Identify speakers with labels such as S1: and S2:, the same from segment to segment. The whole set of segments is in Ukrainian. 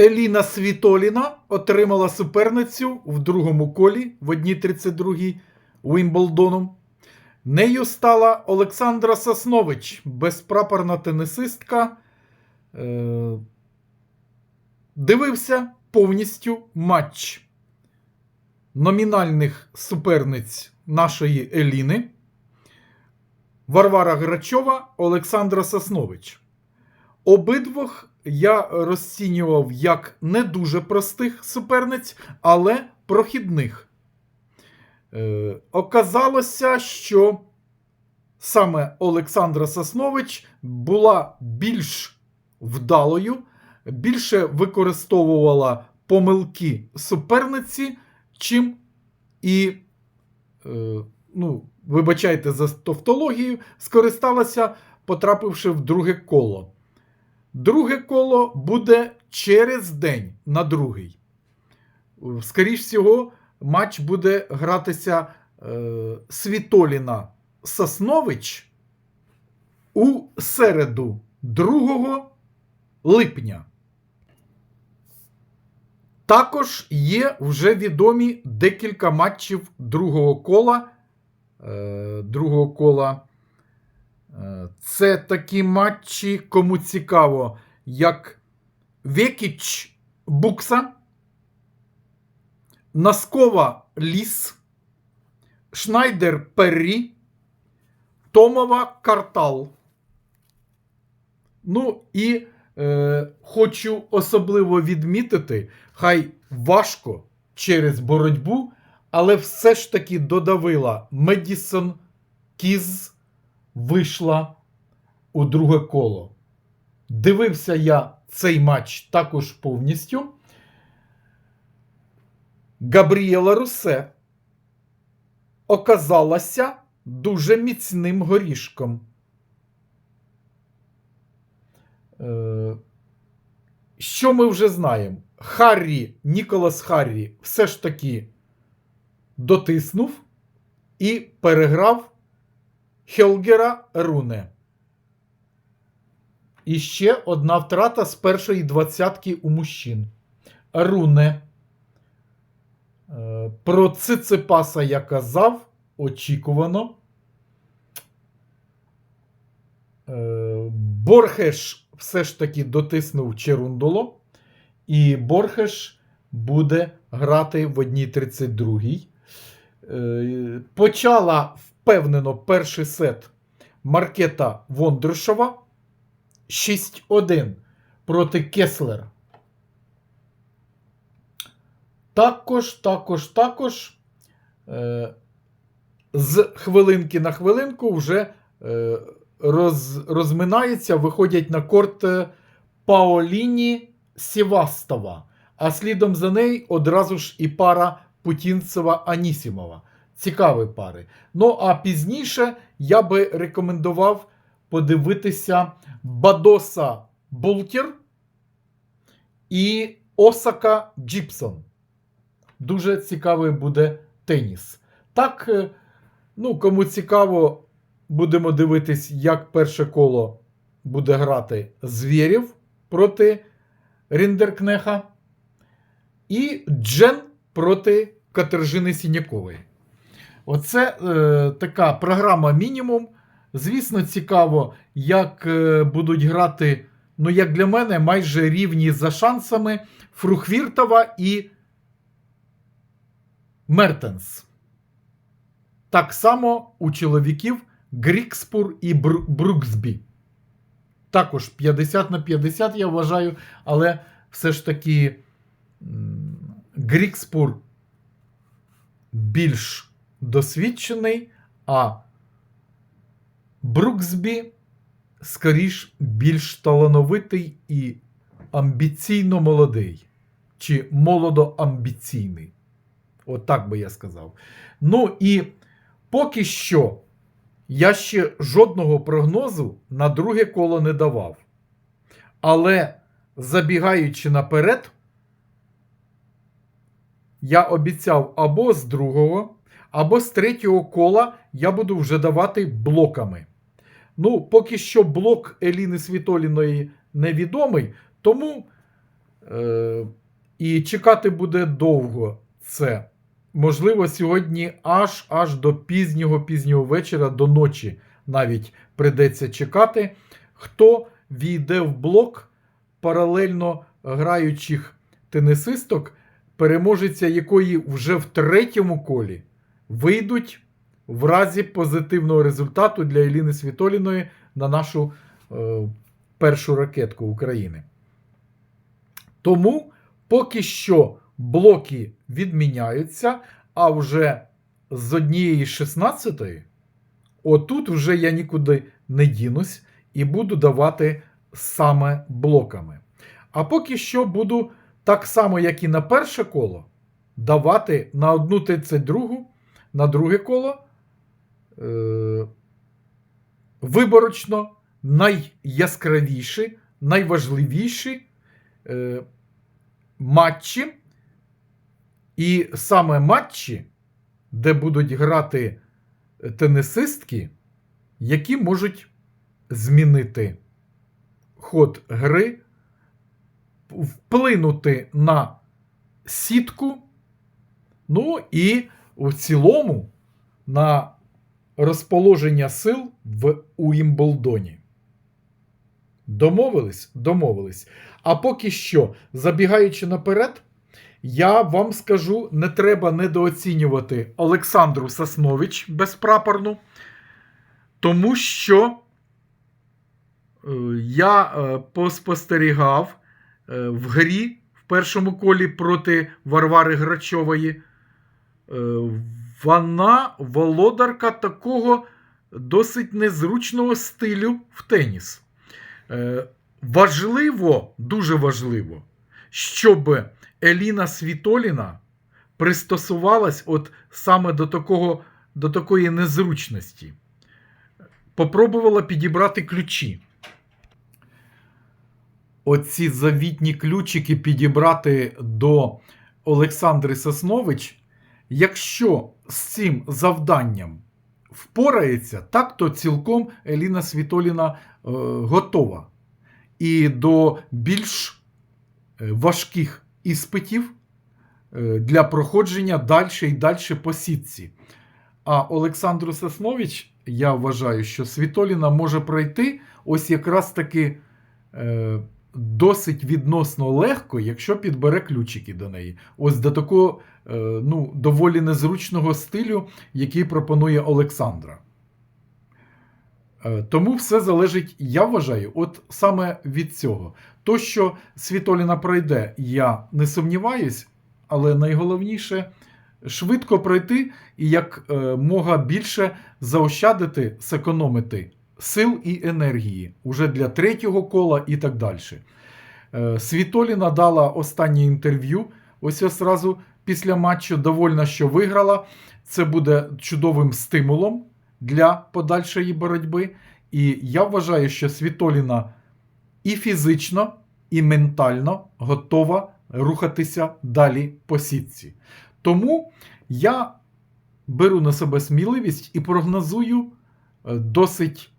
S1: Еліна Світоліна отримала суперницю в другому колі в 1.32 Уімблдоном. Нею стала Олександра Соснович, безпрапорна тенісистка. Е, Дивився повністю матч номінальних суперниць нашої Еліни. Варвара Грачова, Олександра Соснович. Обидвох я розцінював як не дуже простих суперниць, але прохідних. Е, оказалося, що саме Олександра Соснович була більш вдалою, більше використовувала помилки суперниці, чим і, е, ну, вибачайте за тавтологію, скористалася, потрапивши в друге коло. Друге коло буде через день на другий. Скоріш всього, матч буде гратися е, Світоліна Соснович у середу 2 липня. Також є вже відомі декілька матчів другого кола. Е, другого кола. Е, Це такі матчі, кому цікаво, як Векіч Букса, Наскова Ліс, Шнайдер Перрі, Томова Картал. Ну і е, хочу особливо відмітити, хай важко через боротьбу, але все ж таки додавила Медісон Кіз вийшла у друге коло. Дивився я цей матч також повністю. Габріела Русе оказалася дуже міцним горішком. Е, Що ми вже знаємо? Харрі, Ніколас Харрі все ж таки дотиснув і переграв Хелгера Руне. І ще одна втрата з першої двадцятки у мужчин. Руне. Е, Про Циципаса я казав. Очікувано. Е, Борхеш все ж таки дотиснув Черундоло. І Борхеш буде грати в 1.32. Е, Почала впевнено перший сет Маркета Вондрушова 6-1 проти Кеслер. Також, також, також е, з хвилинки на хвилинку вже е, роз, розминаються, виходять на корт е, Паоліні Сівастова, а слідом за нею одразу ж і пара Путінцева Анісімова. Цікаві пари. Ну, а пізніше я би рекомендував подивитися Бадоса Бултір і Осака Джіпсон. Дуже цікавий буде теніс. Так, е, ну, кому цікаво, будемо дивитись, як перше коло буде грати Звєрів проти Ріндеркнеха. І Джен проти Катержини Сінякової. Оце е, така програма мінімум. Звісно, цікаво, як е, будуть грати, ну, як для мене, майже рівні за шансами Фрухвіртова і Мертенс. Так само у чоловіків Грікспур і Бру- Бруксбі. Також 50 на 50, я вважаю, але все ж таки Грікспур більш досвідчений, а Бруксбі, скоріш, більш талановитий і амбіційно молодий. Чи молодоамбіційний. От так би я сказав. Ну і поки що я ще жодного прогнозу на друге коло не давав. Але забігаючи наперед, я обіцяв або з другого, або з третього кола я буду вже давати блоками. Ну, поки що блок Еліни Світоліної невідомий, тому Е, і чекати буде довго це. Можливо, сьогодні аж аж до пізнього пізнього вечора, до ночі навіть придеться чекати, хто війде в блок паралельно граючих тенісисток, переможеця якої вже в третьому колі вийдуть в разі позитивного результату для Еліни Світоліної на нашу е, першу ракетку України. Тому поки що блоки відміняються, а вже з однієї 16 отут вже я нікуди не дінусь і буду давати саме блоками. А поки що буду так само, як і на перше коло, давати на одну 32, на друге коло е- виборочно найяскравіші, найважливіші е- матчі. І саме матчі, де будуть грати тенісистки, які можуть змінити ход гри, вплинути на сітку, ну і в цілому на розположення сил в Уімблдоні. Домовились? Домовились. А поки що, забігаючи наперед, я вам скажу: не треба недооцінювати Олександру Соснович безпрапорну, тому що е, я е, поспостерігав е, в грі в першому колі проти Варвари Грачової. Е, Вона володарка такого досить незручного стилю в теніс. Е, Важливо, дуже важливо, щоб Еліна Світоліна пристосувалась от саме до такого, до такої незручності. Попробувала підібрати ключі. Оці завітні ключики підібрати до Олександри Соснович. Якщо з цим завданням впорається, так то цілком Еліна Світоліна е, готова. І до більш е, важких іспитів е, для проходження далі і далі по сітці. А Олександру Соснович, я вважаю, що Світоліна може пройти ось якраз таки е, досить відносно легко, якщо підбере ключики до неї. Ось до такого е, ну, доволі незручного стилю, який пропонує Олександра. Е, Тому все залежить, я вважаю, от саме від цього. То, що Світоліна пройде, я не сумніваюсь, але найголовніше швидко пройти і як е, мога більше заощадити, зекономити сил і енергії уже для третього кола і так далі. Е, Світоліна дала останнє інтерв'ю. Ось зразу після матчу довольна, що виграла. Це буде чудовим стимулом для подальшої боротьби. І я вважаю, що Світоліна і фізично, і ментально готова рухатися далі по сітці. Тому я беру на себе сміливість і прогнозую е, досить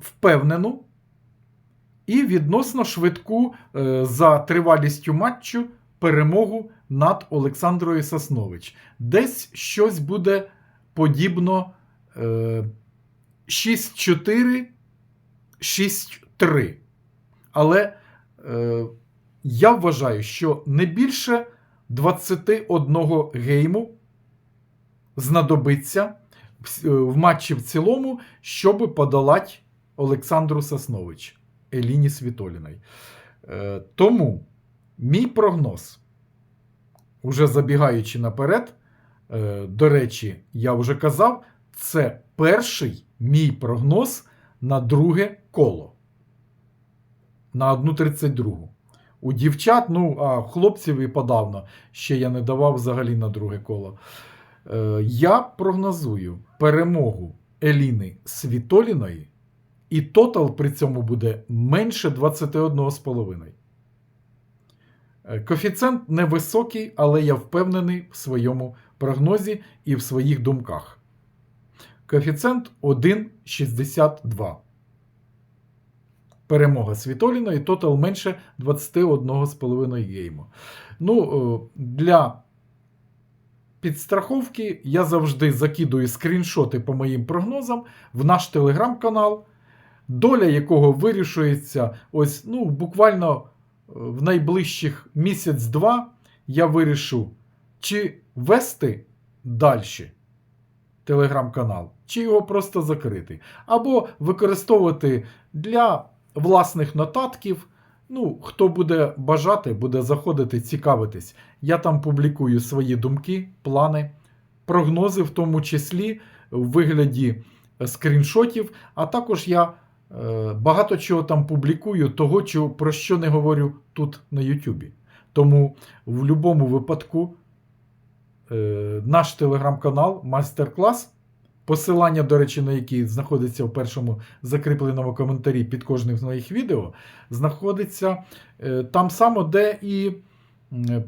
S1: впевнену і відносно швидку е, за тривалістю матчу перемогу над Олександрою Соснович. Десь щось буде подібно е, 6-4, 6-3. Але е, я вважаю, що не більше 21 гейму знадобиться е, в матчі в цілому, щоб подолати Олександру Соснович Еліні Світоліної. Е, тому мій прогноз, уже забігаючи наперед, е, до речі, я вже казав, це перший мій прогноз на друге коло. На 1.32. У дівчат, ну, а хлопців і подавно ще я не давав взагалі на друге коло. Е, я прогнозую перемогу Еліни Світоліної, і тотал при цьому буде менше 21,5. Е, Коефіцієнт невисокий, але я впевнений в своєму прогнозі і в своїх думках. Коефіцієнт 1,62. перемога Світоліна і тотал менше 21,5 гейму. Ну, е, для підстраховки я завжди закидую скріншоти по моїм прогнозам в наш телеграм-канал, доля якого вирішується ось ну, буквально е, в найближчих місяць-два я вирішу, чи вести далі телеграм-канал, чи його просто закрити, або використовувати для власних нотатків. Ну, хто буде бажати, буде заходити, цікавитись. Я там публікую свої думки, плани, прогнози, в тому числі в вигляді е, скріншотів, а також я багато чого там публікую, того, чого, про що не говорю тут на Ютубі. Тому в будь-якому випадку е, наш телеграм-канал, майстер-клас, посилання, до речі, на який знаходиться в першому закріпленому коментарі під кожним з моїх відео, знаходиться е, там само, де і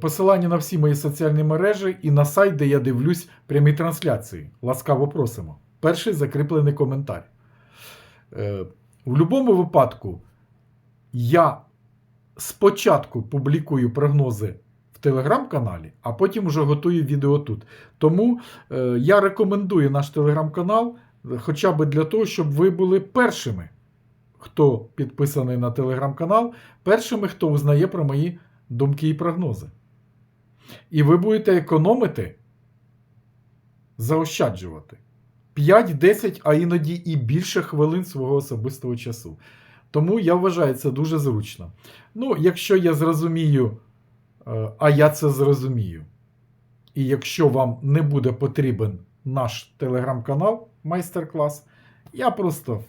S1: посилання на всі мої соціальні мережі і на сайт, де я дивлюсь прямі трансляції. Ласкаво просимо. Перший закріплений коментар. В будь-якому випадку я спочатку публікую прогнози в телеграм-каналі, а потім вже готую відео тут. Тому е, я рекомендую наш телеграм-канал е, хоча б для того, щоб ви були першими, хто підписаний на телеграм-канал, першими, хто узнає про мої думки і прогнози. І ви будете економити, заощаджувати 5-10, а іноді і більше хвилин свого особистого часу. Тому я вважаю це дуже зручно. Ну, якщо я зрозумію, е, а я це зрозумію. І якщо вам не буде потрібен наш телеграм-канал, майстер-клас, я просто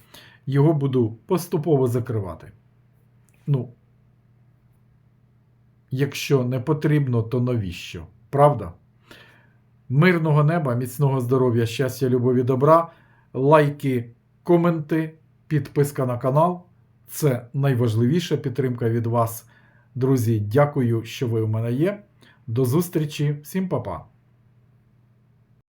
S1: його буду поступово закривати. Ну, якщо не потрібно, то навіщо? Правда? Мирного неба, міцного здоров'я, щастя, любові, добра, лайки, коменти, підписка на канал. Це найважливіша підтримка від вас. Друзі, дякую, що ви у мене є. До зустрічі, всім па-па!